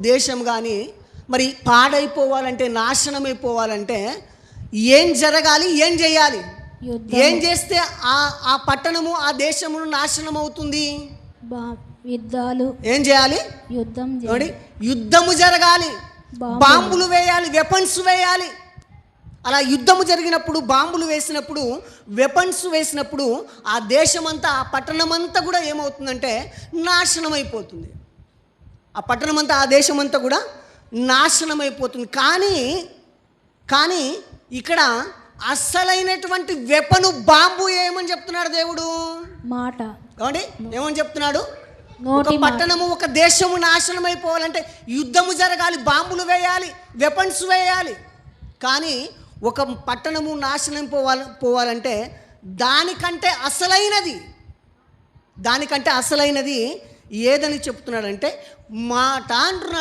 దేశం కానీ మరి పాడైపోవాలంటే నాశనం అయిపోవాలంటే ఏం జరగాలి ఏం చేయాలి? ఏం చేస్తే ఆ ఆ పట్టణము ఆ దేశమును నాశనం అవుతుంది యుద్ధాలు. ఏం చేయాలి? యుద్ధం చూడండి యుద్ధము జరగాలి. బాంబులు. బాంబులు వేయాలి వెపన్స్ వేయాలి. అలా యుద్ధము జరిగినప్పుడు బాంబులు వేసినప్పుడు వెపన్స్ వేసినప్పుడు ఆ దేశమంతా ఆ పట్టణమంతా కూడా ఏమవుతుందంటే నాశనం అయిపోతుంది ఆ పట్టణమంతా ఆ దేశమంతా కూడా నాశనం అయిపోతుంది కానీ కానీ ఇక్కడ అస్సలైనటువంటి వెపను బాంబు ఏమని చెప్తున్నాడు దేవుడు? మాట. ఏమండి? ఏమని చెప్తున్నాడు? ఒక పట్టణము ఒక దేశము నాశనం అయిపోవాలంటే యుద్ధము జరగాలి బాంబులు వేయాలి వెపన్స్ వేయాలి. కానీ ఒక పట్టణము నాశనం పోవాలి పోవాలంటే దానికంటే అసలైనది దానికంటే అసలైనది ఏదని చెప్తున్నాడంటే మాట అంటున్నాడు.